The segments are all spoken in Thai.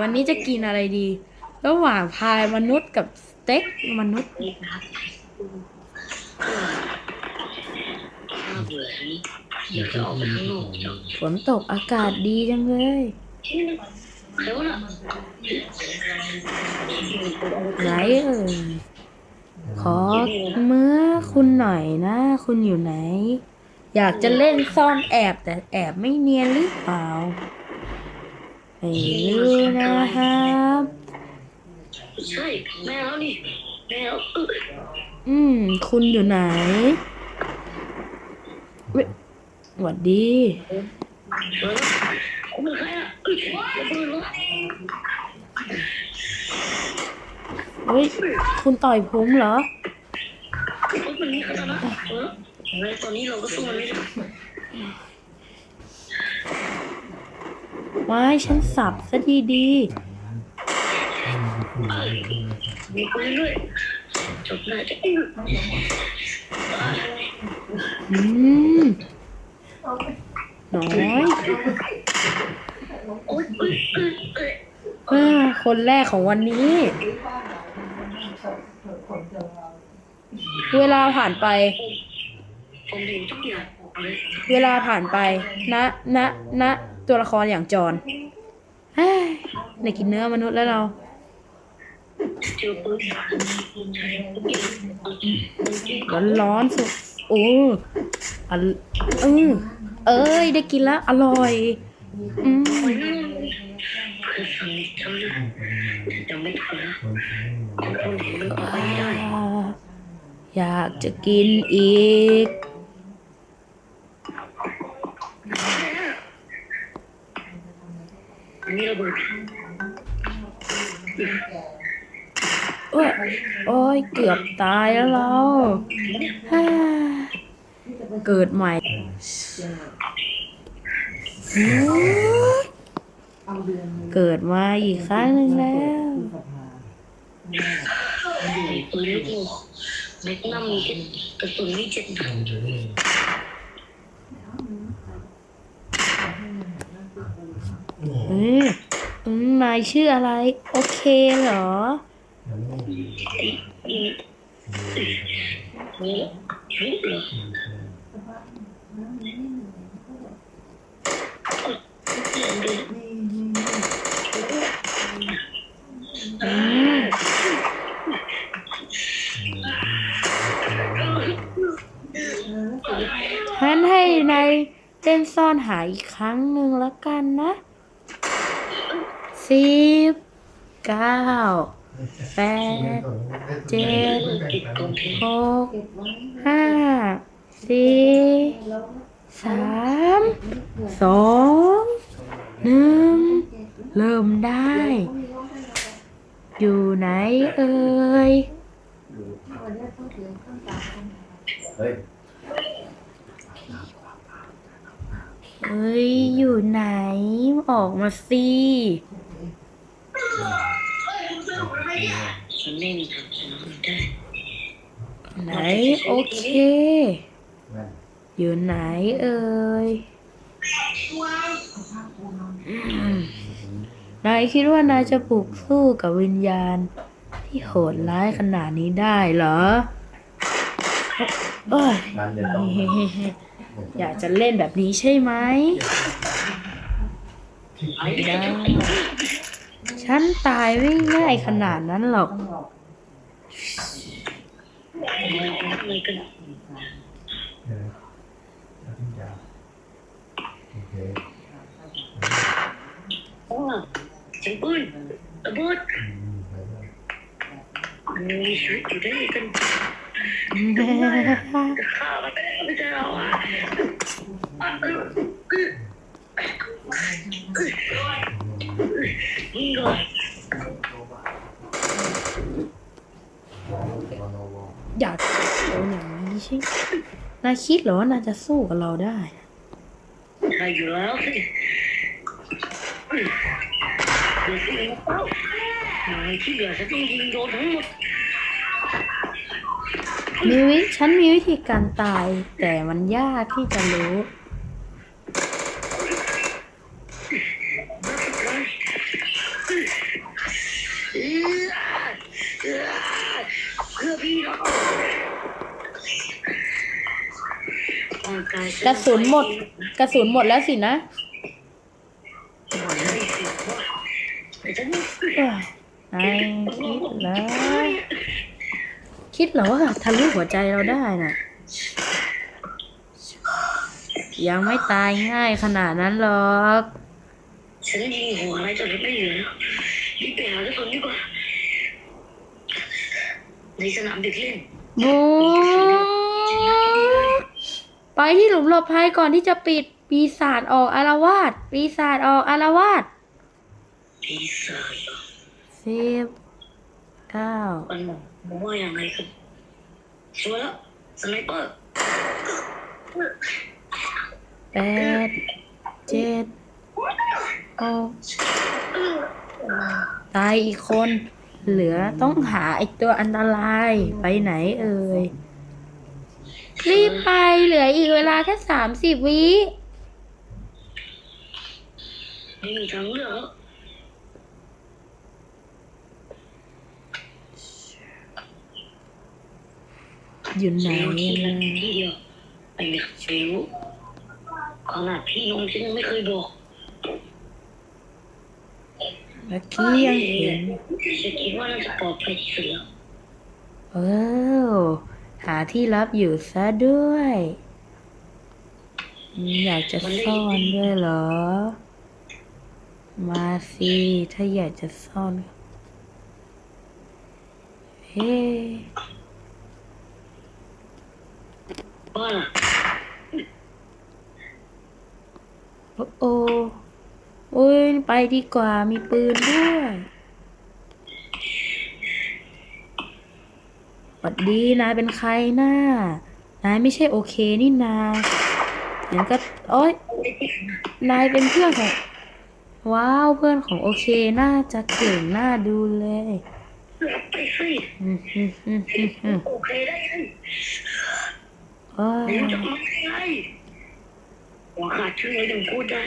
วันนี้จะกินอะไรดี ระหว่างพายมนุษย์กับสเต็กมนุษย์เบื่อนี้อยากจะออกไปข้างนอกฝนตกอากาศดีจังเลยใครวะน่ะไหนเอ่ยขอเมื่อคุณหน่อยนะ คุณอยู่ไหน อยากจะเล่นซ่อนแอบแต่แอบไม่เนียนหรือเปล่า ไม่รู้นะครับใช่แม่แล้วนี่แมวอืม คุณอยู่ไหนเว้ยหวัดดีเออคุณใครอะเฮ้ย คุณต่อยผมเหรอเฮ้ยมันมีขนาดนั้นเออแล้วตอนนี้เราก็สู้มันไม่ได้ ไว้ฉันสับซะดีมีคนเรื่อยจบน่าจะอื้อๆอืมน้อยเออคนแรกของวันนี้ เวลาผ่านไปเห็นทุกอย่างเลยเวลาผ่านไป ณ ณ ณ ตัวละครอย่างจอนในกินเนื้อมนุษย์แล้วเราร้อนร้อนสุดโอ้อันเออเอ้ย ได้กินแล้ว อร่อยอืมคืออยากจะกินอีก อันนี้ ระเบิดโอ้ยโอ้ยเกือบตายแล้วเราฮ่าเกิดใหม่เกิดมาอีกครั้งหนึ่งแล้วปืนลูกแม็กนัมกระสุนมีเจ็ดนัดเออ อืมนายชื่ออะไร โอเคเหรอนี่นี่เหรออืมฉันให้นายเล่นซ่อนหาอีกครั้งหนึ่งแล้วกันนะ สิบเก้าแปดเจ็ดหกห้าสี่สามสองหนึ่งเริ่มได้ อยู่ไหนเอ่ยเฮ้ยเอ้ย อยู่ไหน ออกมาสิ ฉันไม่มีทางชนะมันได้ ไหน โอเค อยู่ไหนเอ่ยนายคิดว่านายจะปลุกสู้กับวิญญาณ ที่โหดร้ายขนาดนี้ได้เหรอเอ้ยอยากจะเล่นแบบนี้ใช่ไหมไอ้ได้ได้ ฉันตายไม่ง่ายขนาดนั้นหรอกไม่กันเออแล้วที่จะโอเคโอ้เสียงปืนระเบิดอืมไปเลยมีชีวิตอยู่ได้กันจะฆ่ากันไม่ใช่เราอะนี่ เลยโนโวอยากเอาอย่างนี้ใช่ไหมนายคิดเหรอว่านายจะสู้กับเราได้ใช่อยู่แล้วสิเดี๋ยวสิเป้าที่เหลือจะต้องยิงโดนทั้งหมดมีวิฉันมีวิธีการตายแต่มันยากที่จะรู้ นักสุดท้าย กระสุนหมด กระสุนหมดแล้วสินะหมดเลยสิว่าแต่ฉันเอ้คิดเหรอคิดเหรอว่าทะลุหัวใจเราได้น่ะ ยังไม่ตายง่ายขนาดนั้นหรอกฉันยิงหัวอะไรจนไม่เหลือรีบไปหากระสุนดีกว่าในสนามเด็กเล่นบู ไปที่หลุมหลบภัยก่อนที่จะปิด ปีศาจออกอารวาสปีศาจออกอารวาสปีศาจสิบเก้ามันบอกว่าอย่างไรครับชัวร์แล้วสไนเปอร์แปดเจ็ดหกตายอีกคน เหลือต้องหาไอตัวอันตรายไปไหนเอ่ย รีบไปเหลืออีกเวลาแค่สามสิบวิไม่มีทางเลืออยู่ไหนเร็วที่นะนั่นที่เดียวไอ้เด็กเร็วขนาดพี่น้องฉันยังไม่เคยบอกเมื่อกี้ยังเห็นฉันคิดว่าน่าจะปลอดภัยที่สุดแล้วเออ หาที่ลับอยู่ซะด้วย อยากจะซ่อนด้วยเหรอ มาสิ ถ้าอยากจะซ่อนเฮ้ว่าล่ะโอ้โอ้โอ้ยไปดีกว่ามีปืนด้วย วัสดีนายเป็นใครน่านายไม่ใช่โอเคนี่นางั้นก็โอ้ยนายเป็นเพื่อนของ ว้าวเพื่อนของโอเคน่าจะเก่งน่าดูเลยรับไปสิอืมอืมอืมอืมอืมโอเคได้ยังโอ้ยเดี๋ยวจะมาไงหัวขาดชื่อเลยถึงพูดได้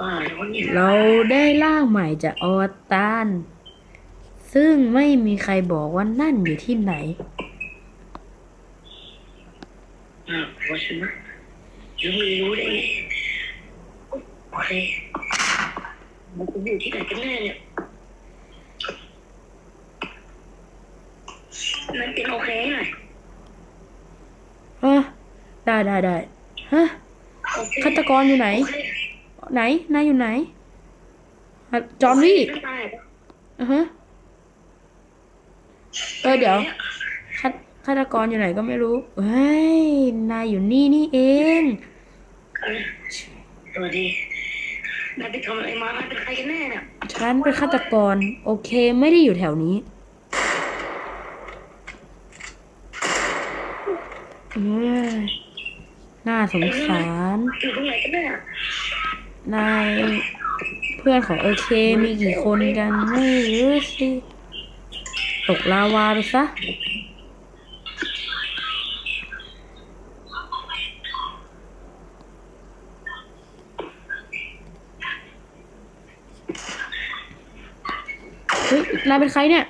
อ่าแล้วเนี่ยเราได้ร่างใหม่จากอวตาร ซึ่งไม่มีใครบอกว่านั่นอยู่ที่ไหนอ่าเพราะฉะนั้นยังไม่รู้ได้ไงโอเคมันจะอยู่ที่ไหนกันแน่เนี่ย มันเป็นโอเคหน่อยฮะได้ได้ได้ฮะโอเคฆาตกรอยู่ไหนโอเคไหนนายอยู่ไหนอะจอห์นวี่ไม่ตายอือฮะ เออเดี๋ยวฆาฆาตกรอยู่ไหนก็ไม่รู้เฮ้ยนายอยู่นี่นี่เองสวัสดีนายไปทำอะไรมานายเป็นใครกันแน่เนี่ยฉันเป็นฆาตกร โอเคไม่ได้อยู่แถวนี้เอ้ยน่าสงสารอยู่ตรงไหนกันแน่นายเพื่อนของโอเคมีกี่คนกันไม่รู้สิ ตกลาวาไปซะ เฮ้ย นายเป็นใครเนี่ย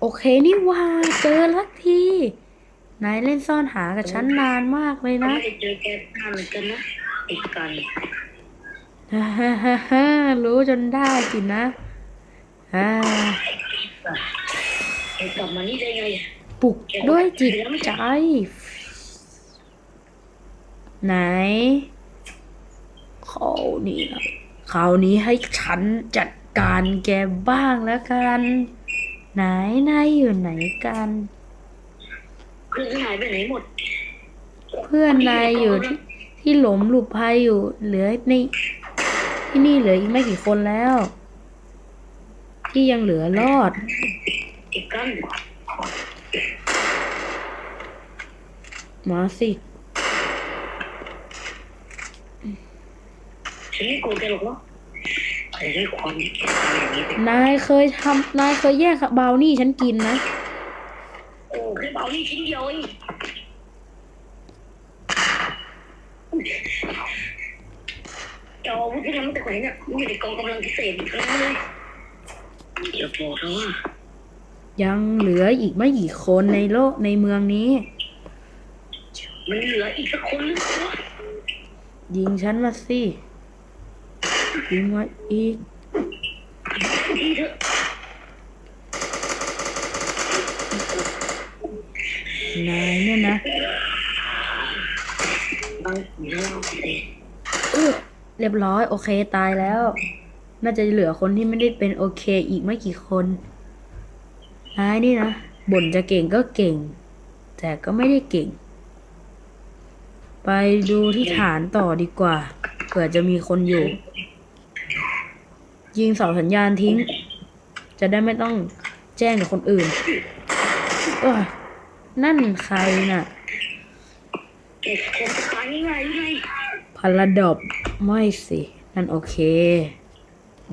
โอเคนี่ว่าเจอลักที นายเล่นซ่อนหากับฉันนานมากเลยก็นะไม่ได้เจอแกนานเหมือนกันนะอีกกันฮ่าฮ่าฮ่าฮ่ารู้จนได้สินะอ่าแกกลับมานี่ได้ไงปลุกด้วยจิตใจ ไหนเขาวนี่นะคราวนี้ให้ฉันจัดการแกบ้างแล้วกัน ไหนนายอยู่ไหนกันเพื่อนหายไปไหนหมด เพื่อนนายอยู่ที่ที่หลมหลุบภัยอยู่ เหลือในที่นี่เหลืออีกไม่กี่คนแล้ว ที่ยังเหลือรอดอี กกันมาสิฉันไม่โกรธแกหรอกเนาะแต่ด้วยความที่แกทำอย่างนี้เป็นนายเคยทำนายเคยแย่งบราวนี่ฉันกินนะ โอ้แค่เบานี่ชิ้นเดียวเองจะเอาอาวุธที่ทำมาจากไหนเนี่ยมันอยู่ในกองกำลังพิเศษอีกแล้วเลยอย่าบอกนะว่า ยังเหลืออีกไม่กี่คนในโลกในเมืองนี้ มันเหลืออีกสักคนหรือเปล่ายิงฉันมาสิยิงมาอีกทีเถอะนายเนี่ยนะบางทีเราเสร็จเออเรียบร้อย โอเคตายแล้ว น่าจะเหลือคนที่ไม่ได้เป็นโอเคอีกไม่กี่คน นายนี่นะบ่นจะเก่งก็เก่ง แต่ก็ไม่ได้เก่ง ไปดูที่ฐานต่อดีกว่าเผื่อจะมีคนอยู่ ยิงเสาสัญญาณทิ้ง จะได้ไม่ต้องแจ้งกับคนอื่นเอ้ยนั่นใครน่ะเก็บเทศกาลยังไงไงพาราดอบไม่สิ นั่นโอเค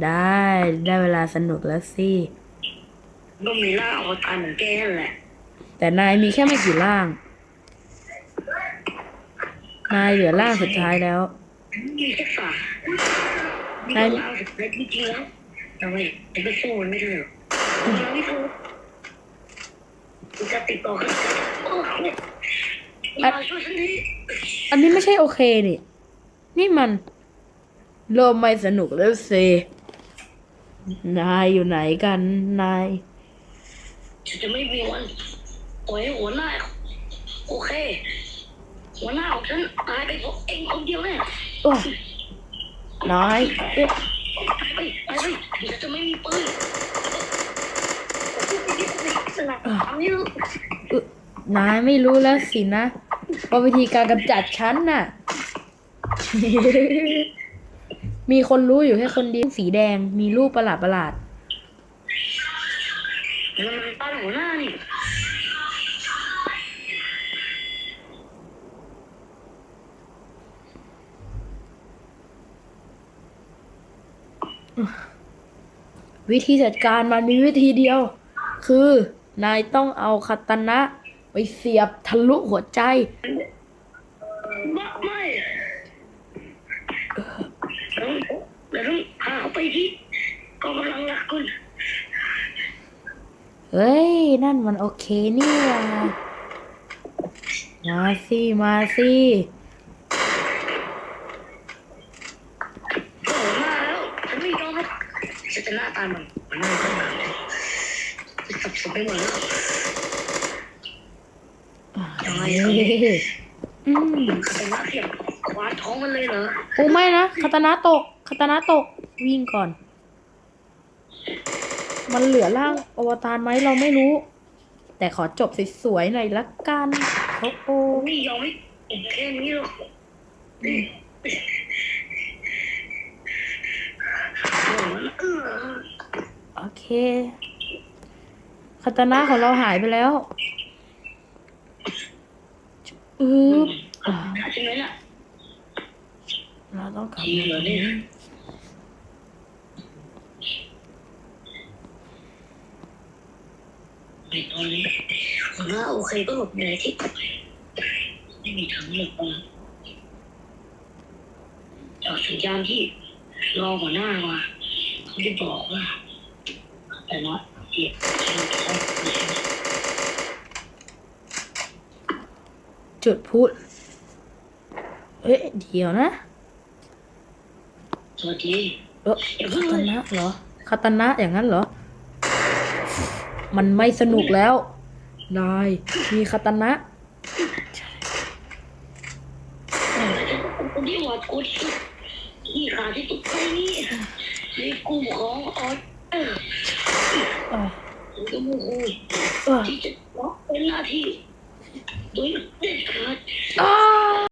ได้ได้เวลาสนุกแล้วสิ ก็มีล่าอวตารเหมือนแกนั่นแหละ แต่นายมีแค่ไม่กี่ร่าง นายเหลือร่างสุดท้ายแล้ว มีแค่ฝามีใช่แต่ล่าสุดท้ายจริงๆแล้วทำไมจะไปสู้มันไม่ได้หรอเราไม่สู้กูจะติดต่อกันโอ้โหมาช่วยฉันทีอันนี้ไม่ใช่โอเคนี่ นี่มันโลมไม่สนุกแล้วสินายอยู่ไหนกันนาย ฉันจะไม่มีวันปล่อยให้หัวหน้า โอเค หัวหน้าของฉันตายไปเพราะเองคนเดียวแน่โอ้ยนายเอ๊ะไปไปไปฉันจะไม่มีปืนสนับสนุนอึนายไม่รู้แล้วสินะว่าวิธีการกำจัดฉันน่ะ มีคนรู้อยู่แค่คนเดียวสีแดงมีรูปประหลาดประหลาดมันมันปั้น หัวหน้านี่วิธีจัดการมันมีวิธีเดียว คือนายต้องเอาคาตานะ ไปเสียบทะลุหัวใจ บ้าไม่แล้วแล้วต้องพาเขาไปที่กองกำลังรักคุณ เฮ้ย นั่นมันโอเคนี่หว่ามาสิ มาสิก็หัวหน้าแล้วฉันไม่ยอมหรอกฉันจะหน้าตามันมันหน้าตามันจะสับสนไปหมดแล้วเฮ้ยอืมเขาเป็นนักเสียงคว้าท้องมันเลยเหรอโอ้ไม่นะคาตานะตกคาตานะตกวิ่งก่อน มันเหลือร่างอวตารไหมเราไม่รู้ แต่ขอจบสวยๆหน่อยละกันโอ้โหไม่ยอมไม่แค่นี้หรอกนี่โอ้มันเออโอเคคาตานะของเราหายไปแล้วอืบอ่าใช่ไหมล่ะเราต้องกลับจริงเหรอเนี่ย ในตอนนี้หัวหน้าโอเคก็หลบอยู่ในที่ปลอดภัยไม่มีทางหลบมาจากสัญญาณที่รอหัวหน้ามาเขาได้บอกว่า แต่ละเหตุการณ์ของจุดพูด เอ้ยเดี๋ยวนะสวัสดีเออคาตานะเหรอคาตานะอย่างนั้นเหรอ มันไม่สนุกแล้วนายมีคาตานะคนที่หวาดกลัวที่สุดที่ขาที่สุดในนี้ในกลุ่มของออสเตอร์เอ่อผมก็โมโหเอ่อที่จะล็อกเป็นหน้าที่